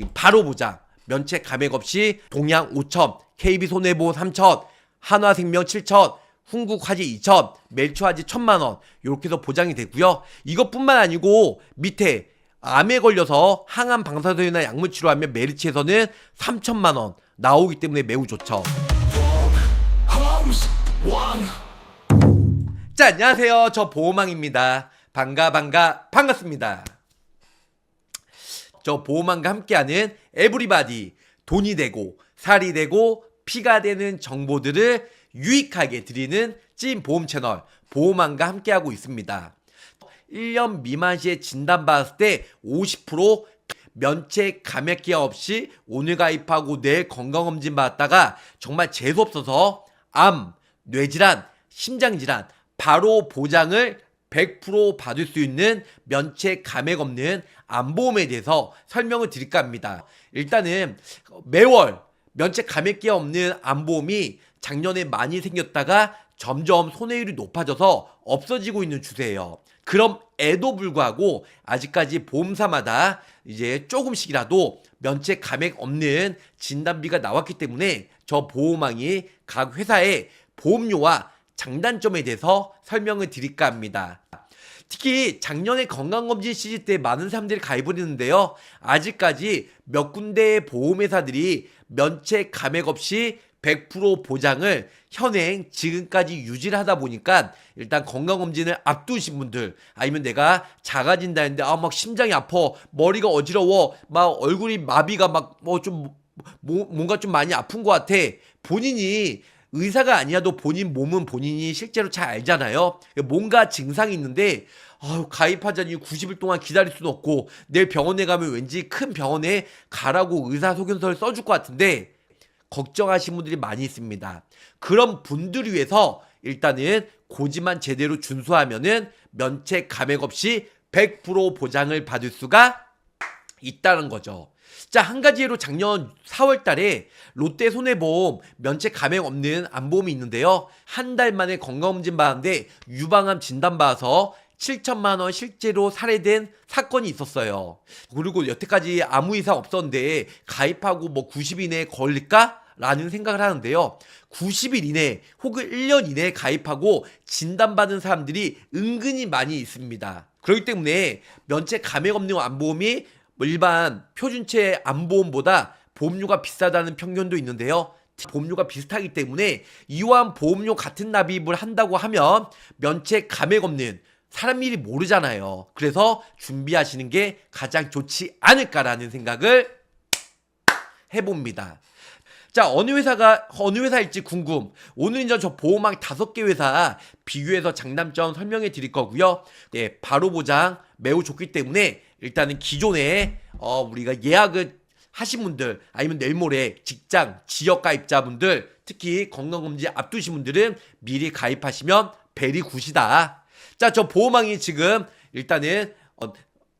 지금 바로 보장 면책 감액 없이 동양 5천, KB 손해보험 3천, 한화생명 7천, 훈국화재 2천, 멜초화재 1천만 원 이렇게 해서 보장이 되고요. 이것뿐만 아니고 밑에 암에 걸려서 항암 방사선이나 약물 치료하면 메리츠에서는 3천만 원 나오기 때문에 매우 좋죠. 자, 안녕하세요. 저 보호망입니다. 반가 반가 반갑습니다. 저 보호망과 함께하는 에브리바디 돈이 되고 살이 되고 피가 되는 정보들을 유익하게 드리는 찐 보험 채널 보호망과 함께하고 있습니다. 1년 미만 시에 진단받았을 때 50% 면책 감액 기약 없이 오늘 가입하고 내일 건강검진 받았다가 정말 재수없어서 암, 뇌질환, 심장질환 바로 보장을 100% 받을 수 있는 면책 감액 없는 암보험에 대해서 설명을 드릴까 합니다. 일단은 매월 면책 감액기약 없는 암보험이 작년에 많이 생겼다가 점점 손해율이 높아져서 없어지고 있는 추세예요. 그럼 에도 불구하고 아직까지 보험사마다 이제 조금씩이라도 면책 감액 없는 진단비가 나왔기 때문에 저 보호망이 각 회사의 보험료와 장단점에 대해서 설명을 드릴까 합니다. 특히 작년에 건강검진 시즌 때 많은 사람들이 가입을 했는데요. 아직까지 몇 군데의 보험회사들이 면책 감액 없이 100% 보장을 현행 지금까지 유지를 하다 보니까 일단 건강검진을 앞두신 분들 아니면 내가 작아진다 했는데 아 막 심장이 아파 머리가 어지러워 막 얼굴이 마비가 막 뭐 좀 뭔가 좀 많이 아픈 것 같아 본인이 의사가 아니어도 본인 몸은 본인이 실제로 잘 알잖아요. 뭔가 증상이 있는데 아유, 가입하자니 90일 동안 기다릴 수는 없고 내일 병원에 가면 왠지 큰 병원에 가라고 의사 소견서를 써줄 것 같은데 걱정하시는 분들이 많이 있습니다. 그런 분들 위해서 일단은 고지만 제대로 준수하면은 면책 감액 없이 100% 보장을 받을 수가 있다는 거죠. 자, 한 가지 예로 작년 4월 달에 롯데 손해보험 면책 감액 없는 암보험이 있는데요. 한 달 만에 건강검진 받았는데 유방암 진단 받아서 7천만 원 실제로 살해된 사건이 있었어요. 그리고 여태까지 아무 이상 없었는데 가입하고 뭐 90일 이내에 걸릴까? 라는 생각을 하는데요. 90일 이내 혹은 1년 이내에 가입하고 진단받은 사람들이 은근히 많이 있습니다. 그렇기 때문에 면책 감액 없는 암보험이 뭐 일반 표준체 암보험보다 보험료가 비싸다는 편견도 있는데요. 보험료가 비슷하기 때문에 이러한 보험료 같은 납입을 한다고 하면 면책 감액 없는 사람 일이 모르잖아요. 그래서 준비하시는 게 가장 좋지 않을까라는 생각을 해봅니다. 자, 어느 회사가, 어느 회사일지 궁금. 오늘 이제 저 보호망 다섯 개 회사 비교해서 장단점 설명해 드릴 거고요. 예, 바로 보장 매우 좋기 때문에 일단은 기존에, 어, 우리가 예약을 하신 분들, 아니면 내일 모레 직장, 지역 가입자분들, 특히 건강검진 앞두신 분들은 미리 가입하시면 베리 굿이다. 자, 저 보호망이 지금 일단은, 어,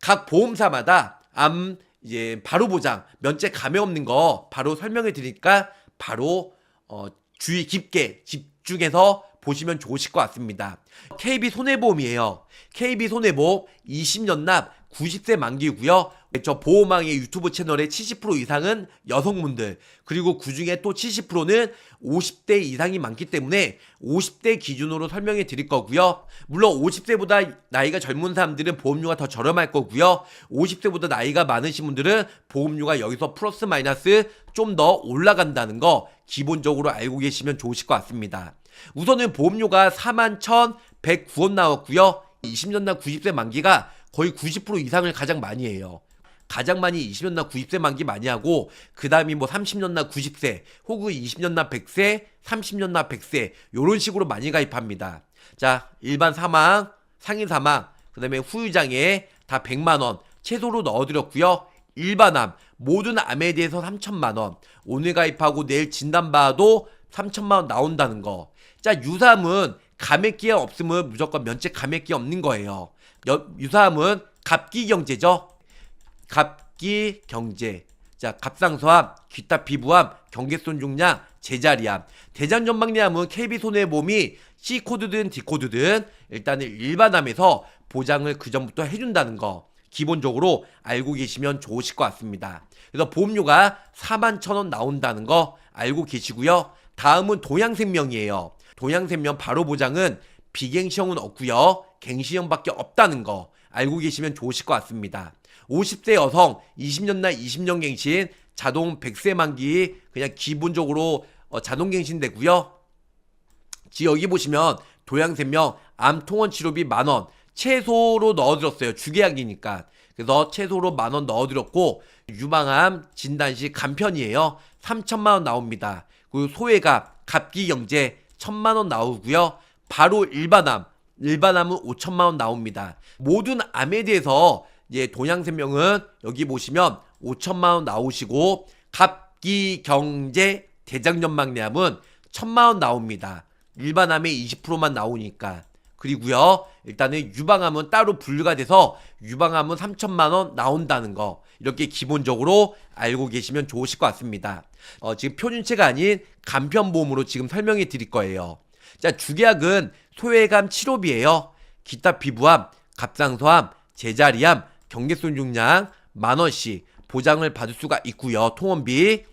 각 보험사마다 암, 이제 바로 보장 면책 감액 없는 거 바로 설명해 드리니까 바로 어, 주의 깊게 집중해서 보시면 좋으실 것 같습니다. KB 손해보험이에요. KB 손해보험 20년 납 90세 만기고요. 저 보호망의 유튜브 채널의 70% 이상은 여성분들 그리고 그 중에 또 70%는 50대 이상이 많기 때문에 50대 기준으로 설명해 드릴 거고요. 물론 50세보다 나이가 젊은 사람들은 보험료가 더 저렴할 거고요. 50세보다 나이가 많으신 분들은 보험료가 여기서 플러스 마이너스 좀 더 올라간다는 거 기본적으로 알고 계시면 좋으실 것 같습니다. 우선은 보험료가 41,109원 나왔고요. 20년 날 90세 만기가 거의 90% 이상을 가장 많이 해요. 가장 많이 20년 나 90세 만기 많이 하고 그 다음이 뭐 30년 나 90세 혹은 20년 나 100세 30년 나 100세 요런 식으로 많이 가입합니다. 자 일반 사망 상인 사망 그 다음에 후유장애 다 100만원 최소로 넣어드렸고요. 일반암 모든 암에 대해서 3천만원 오늘 가입하고 내일 진단받아도 3천만원 나온다는 거. 자 유사암은 감액기약 없으면 무조건 면책 감액기 없는 거예요. 여, 유사암은 갑기 경제죠. 갑기 경제. 자, 갑상선암, 기타 피부암, 경계선 중량, 제자리암, 대장 전망리암은 KB 손해보험이 C 코드든 D 코드든 일단은 일반암에서 보장을 그 전부터 해준다는 거. 기본적으로 알고 계시면 좋으실 것 같습니다. 그래서 보험료가 4만 천 원 나온다는 거 알고 계시고요. 다음은 동양생명이에요. 동양생명 바로 보장은 비갱시형은 없고요. 갱시형밖에 없다는 거 알고 계시면 좋으실 것 같습니다. 50세 여성 20년 날 20년 갱신 자동 100세 만기 그냥 기본적으로 어, 자동 갱신되고요. 지 여기 보시면 도양생명 암 통원 치료비 만원 최소로 넣어드렸어요. 주계약이니까. 그래서 최소로 만원 넣어드렸고 유방암 진단 시 간편이에요. 3천만 원 나옵니다. 그리고 소외갑, 갑기경제 1 천만 원 나오고요. 바로 일반암, 일반암은 5천만 원 나옵니다. 모든 암에 대해서 이제 동양생명은 여기 보시면 5천만 원 나오시고 갑기 경제 대장년막내암은 1천만 원 나옵니다. 일반암의 20%만 나오니까. 그리고요, 일단은 유방암은 따로 분류가 돼서 유방암은 3천만 원 나온다는 거. 이렇게 기본적으로 알고 계시면 좋으실 것 같습니다. 어, 지금 표준체가 아닌 간편보험으로 지금 설명해 드릴 거예요. 자, 주계약은 소외감 치료비예요. 기타 피부암, 갑상선암, 제자리암, 경계손 중량 만 원씩 보장을 받을 수가 있고요. 통원비.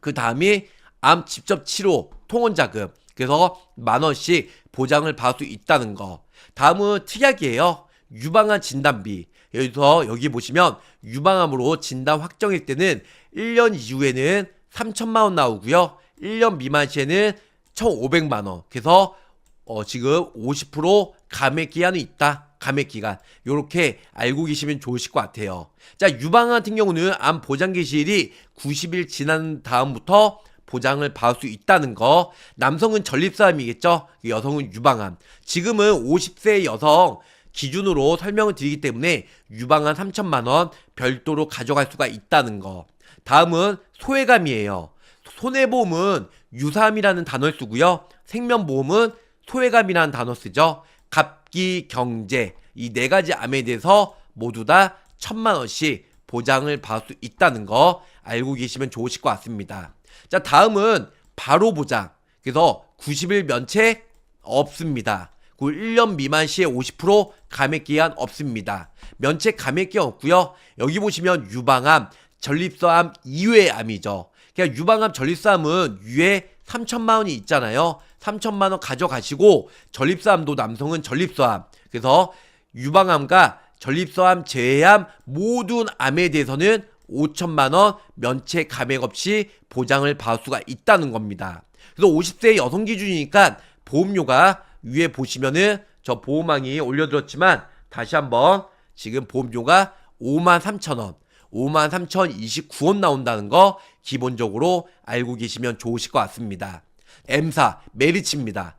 그 다음이 암 직접 치료 통원 자금. 그래서 만 원씩 보장을 받을 수 있다는 거. 다음은 특약이에요. 유방암 진단비. 여기서 여기 보시면 유방암으로 진단 확정일 때는 1년 이후에는 3천만 원 나오고요. 1년 미만 시에는 1,500만 원. 그래서 어, 지금 50% 감액 기한이 있다. 감액 기간. 요렇게 알고 계시면 좋으실 것 같아요. 자, 유방 같은 경우는 암 보장 개시일이 90일 지난 다음부터 보장을 받을 수 있다는 거. 남성은 전립사암이겠죠? 여성은 유방암. 지금은 50세 여성 기준으로 설명을 드리기 때문에 유방암 3천만 원 별도로 가져갈 수가 있다는 거. 다음은 소외감이에요. 손해보험은 유사암이라는 단어를 쓰고요. 생명보험은 소외감이라는 단어 쓰죠. 갑기 경제 이 네 가지 암에 대해서 모두 다 천만 원씩 보장을 받을 수 있다는 거 알고 계시면 좋으실 것 같습니다. 자 다음은 바로 보장. 그래서 90일 면책 없습니다. 그 1년 미만 시에 50% 감액 기한 없습니다. 면책 감액 기한 없고요. 여기 보시면 유방암, 전립선암 이외의 암이죠. 그냥 유방암, 전립선암은 위에 3천만 원이 있잖아요. 3천만 원 가져가시고 전립선암도 남성은 전립선암. 그래서 유방암과 전립선암 제외암 모든 암에 대해서는 5천만 원 면책 감액 없이 보장을 받을 수가 있다는 겁니다. 그래서 50세 여성 기준이니까 보험료가 위에 보시면은 저 보험왕이 올려드렸지만 다시 한번 지금 보험료가 5만 3천 원, 5만 3천 29원 나온다는 거 기본적으로 알고 계시면 좋으실 것 같습니다. M사 메리츠입니다.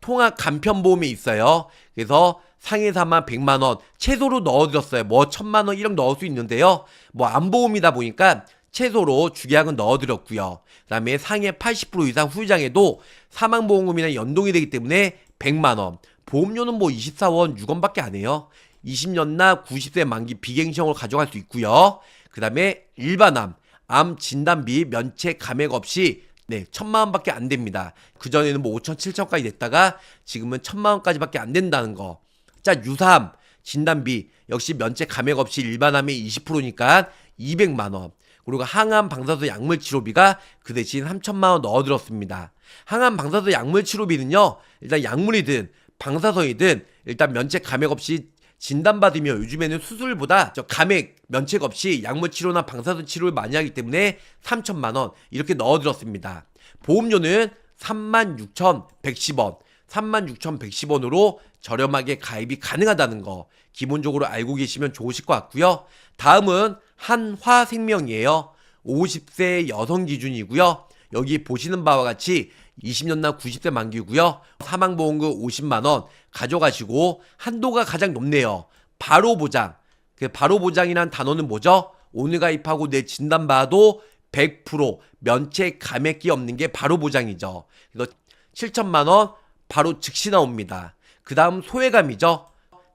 통합 간편보험이 있어요. 그래서 상해사만 100만 원 최소로 넣어드렸어요. 뭐 1000만 원 이런 넣을 수 있는데요. 뭐 안보험이다 보니까 최소로 주계약은 넣어드렸고요. 그 다음에 상해 80% 이상 후유장에도 사망보험금이랑 연동이 되기 때문에 100만 원. 보험료는 뭐 24원 6원밖에 안 해요. 20년나 90세 만기 비갱시형으로 가져갈 수 있고요. 그 다음에 일반암 암 진단비 면책 감액 없이 네, 천만 원밖에 안 됩니다. 그전에는 뭐 5천, 7천까지 냈다가 지금은 천만 원까지밖에 안 된다는 거. 자, 유사암 진단비 역시 면책 감액 없이 일반암의 20%니까 200만 원. 그리고 항암 방사선 약물 치료비가 그 대신 3천만 원 넣어들었습니다. 항암 방사선 약물 치료비는요, 일단 약물이든 방사선이든 일단 면책 감액 없이 진단받으며 요즘에는 수술보다 저 감액 면책 없이 약물 치료나 방사선 치료를 많이 하기 때문에 3천만 원 이렇게 넣어들었습니다. 보험료는 36,110원, 36,110원으로 저렴하게 가입이 가능하다는 거 기본적으로 알고 계시면 좋으실 것 같고요. 다음은 한화생명이에요. 50세 여성 기준이고요. 여기 보시는 바와 같이 20년나 90세 만기고요. 사망보험금 50만원 가져가시고 한도가 가장 높네요. 바로 보장. 그 바로 보장이란 단어는 뭐죠? 오늘 가입하고 내 진단받아도 100% 면책 감액기 없는 게 바로 보장이죠. 그래서 7천만 원 바로 즉시 나옵니다. 그 다음 소외감이죠.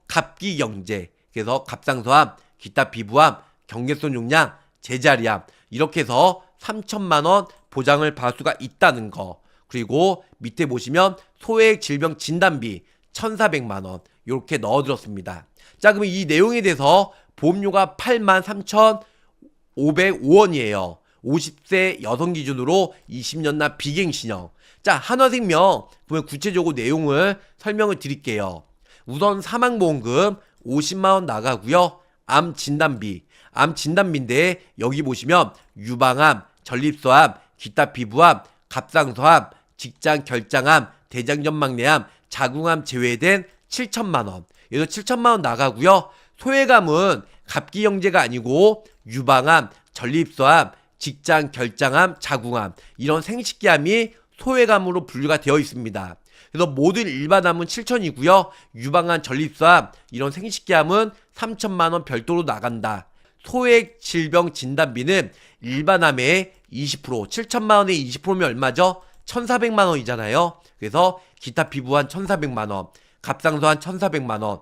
갑기 경제. 그래서 갑상선암, 기타 피부암, 경계선 용량, 제자리암 이렇게 해서 3천만 원 보장을 받을 수가 있다는 거. 그리고 밑에 보시면 소액 질병 진단비 1,400만 원 이렇게 넣어들었습니다. 자, 그러면 이 내용에 대해서 보험료가 83,505원이에요. 50세 여성 기준으로 20년 나 비갱신형. 자, 한화생명 보면 구체적으로 내용을 설명을 드릴게요. 우선 사망보험금 50만원 나가고요. 암 진단비. 암 진단비인데 여기 보시면 유방암, 전립선암, 기타 피부암, 갑상선암, 직장 결장암, 대장전막내암, 자궁암 제외된 7천만원. 여기서 7천만원 나가고요. 소외감은 갑기형제가 아니고 유방암, 전립선암, 직장 결장암, 자궁암 이런 생식기암이 소외감으로 분류가 되어 있습니다. 그래서 모든 일반암은 7천이고요. 유방암, 전립선암 이런 생식기암은 3천만 원 별도로 나간다. 소액 질병 진단비는 일반암의 20% 7천만 원의 20%면 얼마죠? 1,400만 원이잖아요. 그래서 기타 피부 한 1,400만 원, 갑상선 1,400만 원,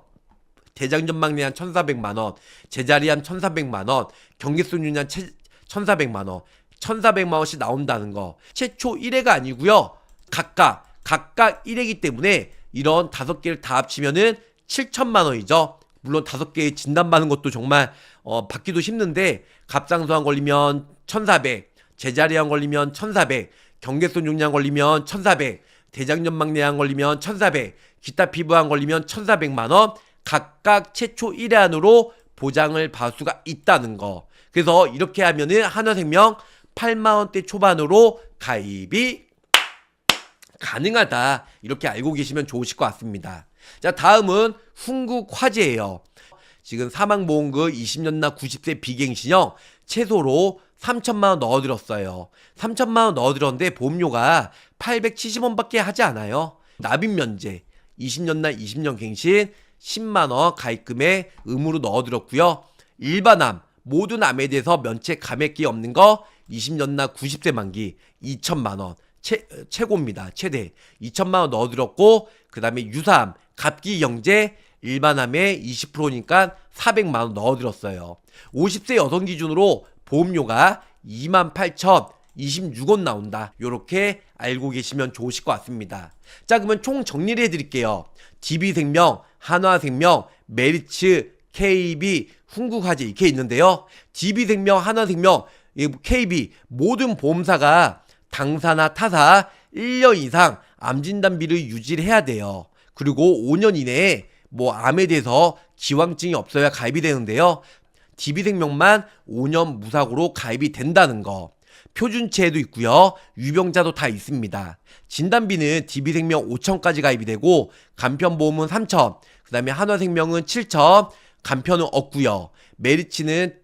대장전막내 한 1,400만 원, 제자리암 1,400만 원, 경계선 유난 1,400만 원, 1,400만 원씩 나온다는 거. 최초 1회가 아니고요. 각각 각각 1회이기 때문에 이런 다섯 개를 다 합치면은 7천만 원이죠. 물론 다섯 개 진단받는 것도 정말 어, 받기도 힘든데 갑상선암 걸리면 1,400, 제자리암 걸리면 1,400, 경계선 용량 걸리면 1,400, 대장전막내암 걸리면 1,400, 기타 피부암 걸리면 1,400만 원 각각 최초 1회 안으로 보장을 받을 수가 있다는 거. 그래서 이렇게 하면은 한화생명 8만 원대 초반으로 가입이 가능하다. 이렇게 알고 계시면 좋으실 것 같습니다. 자, 다음은 훈국 화재예요. 지금 사망보험금 20년 나 90세 비갱신형 최소로 3천만 원 넣어들었어요. 3천만 원 넣어들었는데 보험료가 870원밖에 하지 않아요. 납입 면제 20년 나 20년 갱신 10만 원 가입금에 의무로 넣어들었고요. 일반암 모든 암에 대해서 면책 감액기 없는 거 20년 나 90세 만기 2천만 원 최, 최고입니다. 최대 2천만 원 넣어들었고 그 다음에 유사암 갑기 영재 일반암에 20%니까 400만 원 넣어들었어요. 50세 여성 기준으로 보험료가 28,026원 나온다. 요렇게 알고 계시면 좋으실 것 같습니다. 자, 그러면 총 정리를 해드릴게요. DB생명, 한화생명, 메리츠, KB, 훈국화재 이렇게 있는데요. DB생명, 한화생명, KB 모든 보험사가 당사나 타사 1년 이상 암 진단비를 유지를 해야 돼요. 그리고 5년 이내에 뭐 암에 대해서 기왕증이 없어야 가입이 되는데요. DB생명만 5년 무사고로 가입이 된다는 거. 표준체에도 있고요. 유병자도 다 있습니다. 진단비는 DB생명 5천까지 가입이 되고 간편보험은 3천, 그 다음에 한화생명은 7천, 간편은 없고요. 메리츠는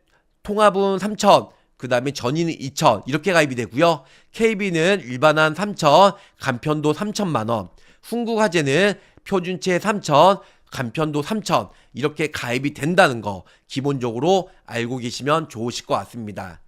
통합은 3천, 그 다음에 전인은 2천 이렇게 가입이 되고요. KB는 일반한 3천, 간편도 3천만 원, 훈국화재는 표준체 3천, 간편도 3천 이렇게 가입이 된다는 거 기본적으로 알고 계시면 좋으실 것 같습니다.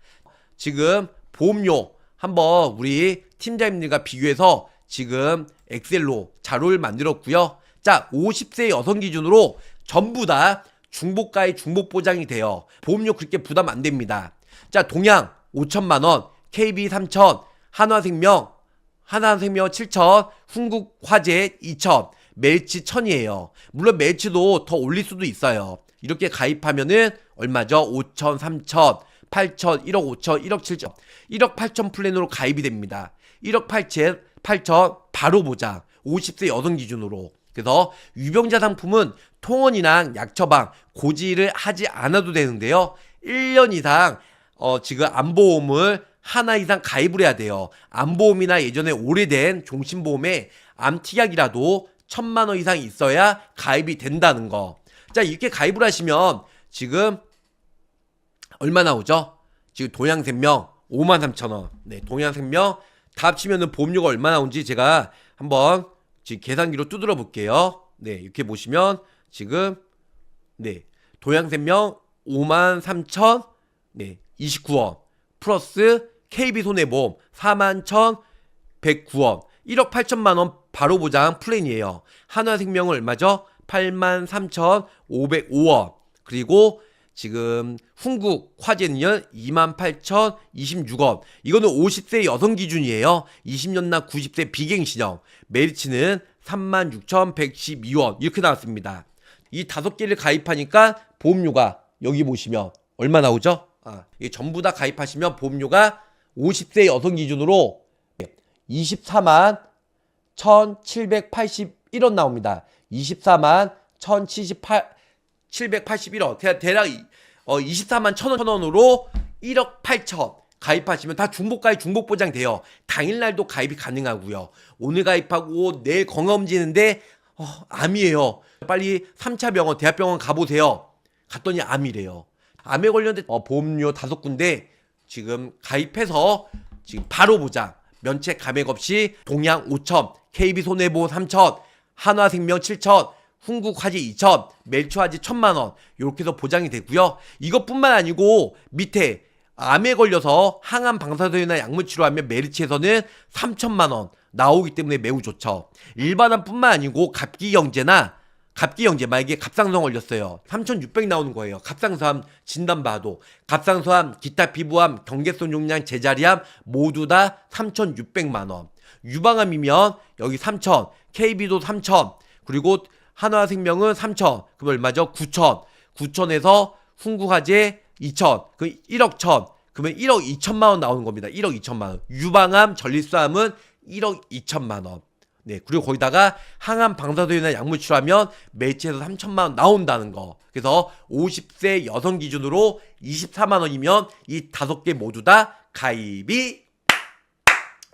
지금 보험료 한번 우리 팀장님들과 비교해서 지금 엑셀로 자료를 만들었고요. 자, 50세 여성 기준으로 전부 다 중복가의 중복 보장이 돼요. 보험료 그렇게 부담 안 됩니다. 자, 동양 5천만 원, KB 3천, 한화생명 하나생명 7천, 훈국화재 2천, 멜치 1000이에요. 물론 멜치도 더 올릴 수도 있어요. 이렇게 가입하면은 얼마죠? 5천, 3천, 8천, 1억 5천, 1억 7천, 1억 8천 플랜으로 가입이 됩니다. 1억 8천, 8천 바로 보장. 50세 여성 기준으로. 그래서 유병자 상품은 통원이랑 약처방, 고지를 하지 않아도 되는데요. 1년 이상 어, 지금 암보험을 하나 이상 가입을 해야 돼요. 암보험이나 예전에 오래된 종신보험에 암특약이라도 천만 원 이상 있어야 가입이 된다는 거. 자, 이렇게 가입을 하시면 지금 얼마 나오죠? 지금 동양생명 5만 3천 원. 네, 동양생명 다 합치면은 보험료가 얼마 나온지 제가 한번 지금 계산기로 두드려 볼게요. 네, 이렇게 보시면 지금 네, 동양생명 5만 3천 네, 29원 플러스 KB 손해보험 4만 1,109원 1억 8천만 원 바로 보장 플랜이에요. 한화생명은 얼마죠? 8만 3,505원 그리고 지금 훈국 화재는요 28,026원 이거는 50세 여성 기준이에요 20년 나 90세 비갱 신형 메리츠는 36,112원 이렇게 나왔습니다 이 다섯 개를 가입하니까 보험료가 여기 보시면 얼마 나오죠? 아, 이 전부 다 가입하시면 보험료가 50세 여성 기준으로 24만 1,781원 나옵니다. 24만 1,078 781원. 대, 대략 이- 어, 24만 1천 원으로 1억 8천 가입하시면 다 중복가입 중복 보장돼요. 당일날도 가입이 가능하고요. 오늘 가입하고 내일 건강검진인데 어, 암이에요. 빨리 3차 병원, 대학병원 가보세요. 갔더니 암이래요. 암에 관련된 어, 보험료 다섯 군데 지금 가입해서 지금 바로 보장 면책 감액 없이 동양 5천, KB 손해보호 3천, 한화생명 7천, 훈국화재 2천, 멜초화재 1천만 원 이렇게 해서 보장이 되고요. 이것뿐만 아니고 밑에 암에 걸려서 항암 방사선이나 약물 치료하면 메르치에서는 3천만 원 나오기 때문에 매우 좋죠. 일반암뿐만 아니고 갑기 경제나 갑기경제 만약에 갑상선 걸렸어요. 3,600 나오는 거예요. 갑상선암 진단 봐도 갑상선암, 기타 피부암, 경계성 용량, 제자리암 모두 다 3,600만 원. 유방암이면 여기 3,000, KB도 3,000, 그리고 한화생명은 3,000, 그럼 얼마죠? 9,000. 9,000에서 훈구화재 2,000, 그 1억 1,000. 그러면 1억 2천만 원 나오는 겁니다. 1억 2천만 원. 유방암, 전립선암은 1억 2천만 원. 네, 그리고 거기다가 항암 방사선이나 약물 치료하면 매치에서 3천만 원 나온다는 거. 그래서 50세 여성 기준으로 24만 원이면 이 다섯 개 모두 다 가입이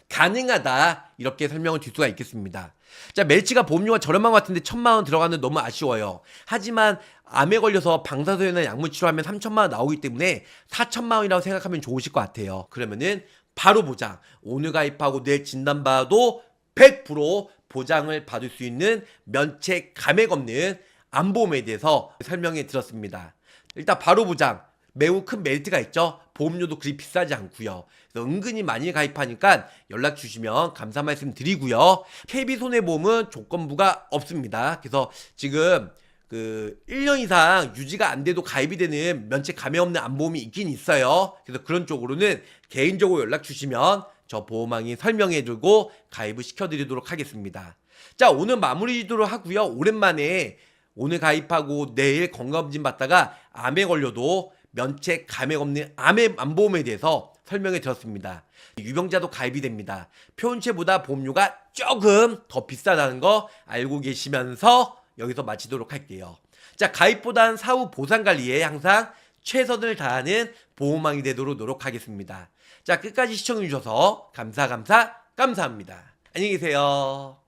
가능하다. 이렇게 설명을 드릴 수가 있겠습니다. 자, 멜치가 보험료가 저렴한 것 같은데 천만 원 들어가는 너무 아쉬워요. 하지만 암에 걸려서 방사선이나 약물 치료하면 3천만 원 나오기 때문에 4천만 원이라고 생각하면 좋으실 것 같아요. 그러면은 바로 보장. 오늘 가입하고 내일 진단받아도 100% 보장을 받을 수 있는 면책 감액 없는 암보험에 대해서 설명해 드렸습니다. 일단 바로 보장. 매우 큰 메리트가 있죠. 보험료도 그리 비싸지 않고요. 그래서 은근히 많이 가입하니까 연락 주시면 감사 말씀 드리고요. KB 손해보험은 조건부가 없습니다. 그래서 지금 그 1년 이상 유지가 안 돼도 가입이 되는 면책 감액 없는 암보험이 있긴 있어요. 그래서 그런 쪽으로는 개인적으로 연락 주시면 저 보험왕이 설명해 주고 가입을 시켜드리도록 하겠습니다. 자, 오늘 마무리 지도록 하고요. 오랜만에 오늘 가입하고 내일 건강검진 받다가 암에 걸려도 면책 감액 없는 암의 암보험에 대해서 설명해 드렸습니다. 유병자도 가입이 됩니다. 표현체보다 보험료가 조금 더 비싸다는 거 알고 계시면서 여기서 마치도록 할게요. 자, 가입보단 사후 보상 관리에 항상 최선을 다하는 보험왕이 되도록 노력하겠습니다. 자, 끝까지 시청해 주셔서 감사 감사 감사합니다. 안녕히 계세요.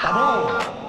따봉